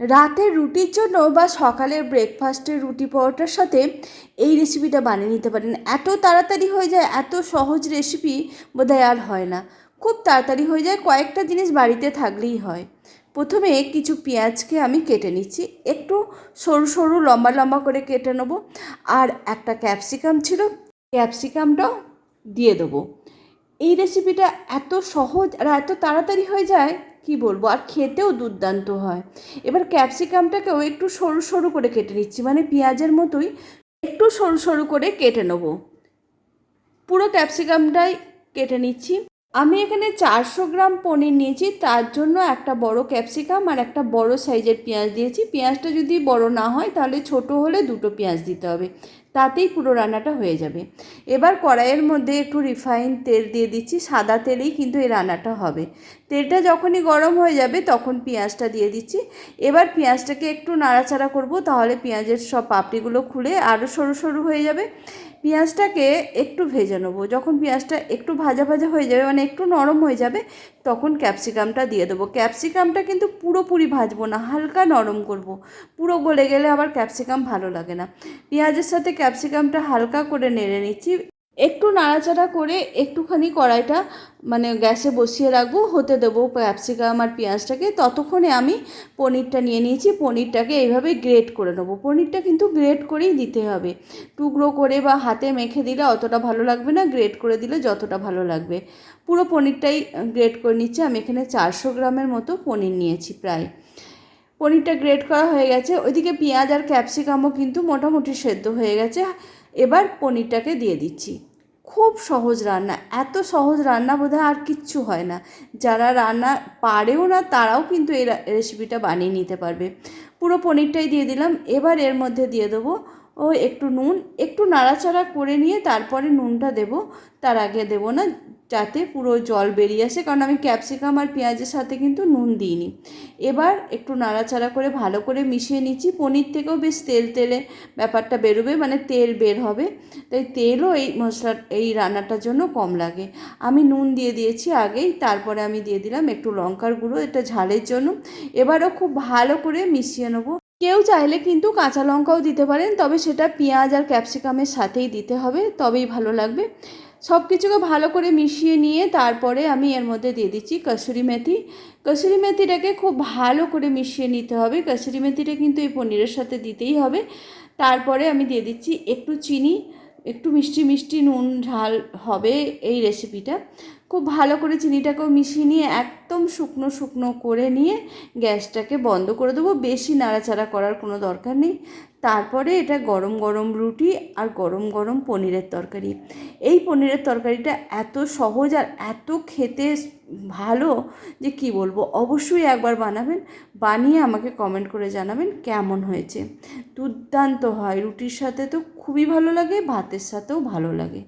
রাতের রুটির জন্য বা সকালের ব্রেকফাস্টের রুটি পরোটার সাথে এই রেসিপিটা বানিয়ে নিতে পারেন। এত তাড়াতাড়ি হয়ে যায়, এত সহজ রেসিপি বোধহয় আর হয় না। খুব তাড়াতাড়ি হয়ে যায়, কয়েকটা জিনিস বাড়িতে থাকলেই হয়। প্রথমে কিছু পেঁয়াজকে আমি কেটে নিচ্ছি। একটু সরু সরু, লম্বা লম্বা করে কেটে নেব। আর একটা ক্যাপসিকাম ছিল ক্যাপসিকামটাও দিয়ে দেবো। এই রেসিপিটা এত সহজ আর এত তাড়াতাড়ি হয়ে যায়, কি বলব? আর খেতেও দুর্দান্ত হয়। এবার ক্যাপসিকামটাকেও একটু সরু সরু করে কেটে নিচ্ছি। মানে পেঁয়াজের মতোই একটু সরু সরু করে কেটে নেব। পুরো ক্যাপসিকামটাই কেটে নিচ্ছি। আমি এখানে চারশো গ্রাম পনির নিয়েছি। তার জন্য একটা বড় ক্যাপসিকাম আর একটা বড় সাইজের পেঁয়াজ দিয়েছি। পেঁয়াজটা যদি বড় না হয়, তাহলে ছোট হলে দুটো পেঁয়াজ দিতে হবে। তাতেই পুরো রান্নাটা হয়ে যাবে। এবার কড়াইয়ের মধ্যে একটু রিফাইন তেল দিয়ে দিচ্ছি, সাদা তেলেই কিন্তু এই রান্নাটা হবে। তেলটা যখনই গরম হয়ে যাবে তখন পেঁয়াজটা দিয়ে দিচ্ছি। এবার পেঁয়াজটাকে একটু নাড়াচাড়া করব, তাহলে পেঁয়াজের সব পাপড়িগুলো খুলে আরও সরু সরু হয়ে যাবে। পেঁয়াজটাকে একটু ভেজে নেব। যখন পেঁয়াজটা একটু ভাজা ভাজা হয়ে যাবে মানে একটু নরম হয়ে যাবে, তখন ক্যাপসিকামটা দিয়ে দেবো। ক্যাপসিকামটা কিন্তু পুরোপুরি ভাজবো না, হালকা নরম করব। পুরো গলে গেলে আবার ক্যাপসিকাম ভালো লাগে না। পেঁয়াজের সাথে ক্যাপসিকামটা হালকা করে নেড়ে নিচ্ছি। একটু নাড়াচাড়া করে একটুখানি কড়াইটা মানে গ্যাসে বসিয়ে রাখব, হতে দেবো ক্যাপসিকাম আর পেঁয়াজটাকে। ততক্ষণে আমি পনিরটা নিয়ে নিয়েছি। পনিরটাকে এইভাবে গ্রেট করে নেব। পনিরটা কিন্তু গ্রেট করেই দিতে হবে। টুকরো করে বা হাতে মেখে দিলে অতটা ভালো লাগবে না, গ্রেট করে দিলে যতটা ভালো লাগবে। পুরো পনিরটাই গ্রেট করে নিচ্ছি। আমি এখানে চারশো গ্রামের মতো পনির নিয়েছি প্রায়। পনিরটা গ্রেট করা হয়ে গেছে। ওইদিকে পেঁয়াজ আর ক্যাপসিকামও কিন্তু মোটামুটি সেদ্ধ হয়ে গেছে। এবার পনিরটাকে দিয়ে দিচ্ছি। খুব সহজ রান্না, এত সহজ রান্না বোধহয় আর কিচ্ছু হয় না। যারা রান্না পারেও না, তারাও কিন্তু এই রেসিপিটা বানিয়ে নিতে পারবে। পুরো পনিরটাই দিয়ে দিলাম। এবার এর মধ্যে দিয়ে দেবো, ও, একটু নুন। একটু নাড়াচাড়া করে নিয়ে তারপরে নুনটা দেব। তার আগে দেব না যাতে পুরো জল বেরিয়ে আসে, কারণ আমি ক্যাপসিকাম আর পেঁয়াজের সাথে কিন্তু নুন দিইনি। এবার একটু নাড়াচাড়া করে ভালো করে মিশিয়ে নিচ্ছি। পনির থেকেও বেশ তেল তেলে ব্যাপারটা বেরোবে মানে তেল বের হবে। তাই তেলও এই মশলা, এই রান্নাটার জন্য কম লাগে। আমি নুন দিয়ে দিয়েছি আগেই, তারপরে আমি দিয়ে দিলাম একটু লঙ্কার গুঁড়ো, এটা ঝালের জন্য। এবারও খুব ভালো করে মিশিয়ে নেব। কেউ চাইলে কিন্তু কাঁচা লঙ্কাও দিতে পারেন, তবে সেটা পেঁয়াজ আর ক্যাপসিকামের সাথেই দিতে হবে, তবেই ভালো লাগবে। সব কিছুকে ভালো করে মিশিয়ে নিয়ে তারপরে আমি এর মধ্যে দিয়ে দিচ্ছি কসুরি মেথি। কসুরি মেথিটাকে খুব ভালো করে মিশিয়ে নিতে হবে। কসুরি মেথিটা কিন্তু এই পনিরের সাথে দিতেই হবে। তারপরে আমি দিয়ে দিচ্ছি একটু চিনি, একটু মিষ্টি মিষ্টি নুন ঝাল হবে এই রেসিপিটা খুব ভালো করে চিনিটাকেও মিশিয়ে নিয়ে একদম শুকনো শুকনো করে নিয়ে গ্যাসটাকে বন্ধ করে দেবো। বেশি নাড়াচাড়া করার কোনো দরকার নেই। তারপরে এটা গরম গরম রুটি আর গরম গরম পনিরের তরকারি। এই পনিরের তরকারিটা এত সহজ আর এত খেতে ভালো যে কি বলব? অবশ্যই একবার বানাবেন, বানিয়ে আমাকে কমেন্ট করে জানাবেন কেমন হয়েছে। দুর্দান্ত হয়, রুটির সাথে তো খুবই ভালো লাগে, ভাতের সাথেও ভালো লাগে।